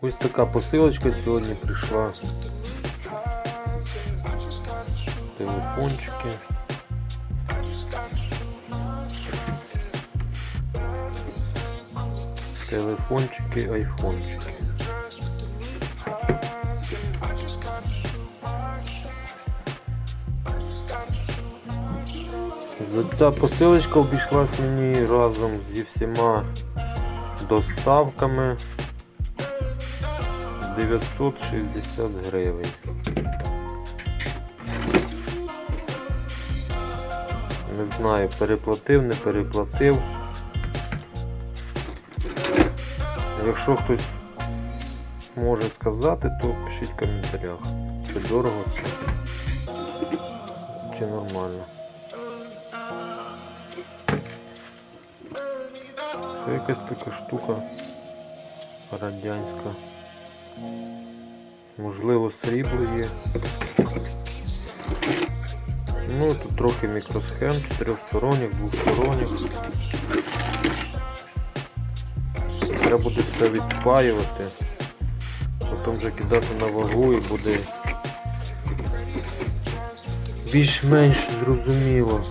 Ось такая посылочка сегодня пришла. Телефончики. Телефончики, айфончики. Ця посилочка обійшлась мені разом зі всіма доставками 960 гривень. Не знаю, переплатив, не переплатив. Якщо хтось може сказати, то пишіть в коментарях, чи дорого це, чи нормально. Це якась така штука радянська. Можливо, срібло є. Ну, тут трохи мікросхем, чотирьохсторонніх, двосторонніх. Треба буде все відпаювати, потім вже кидати на вагу і буде більш-менш зрозуміло.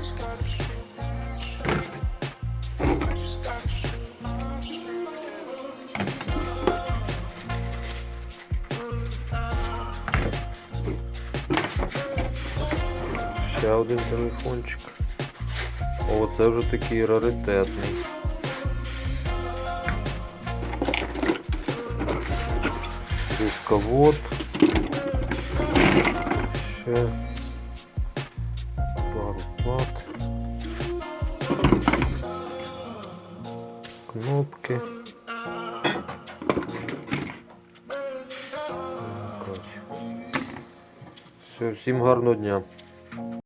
Ще один телефончик. О, це вже такий раритетний. Дисковод. Ще пару плат. Кнопки. Все, всім гарного дня.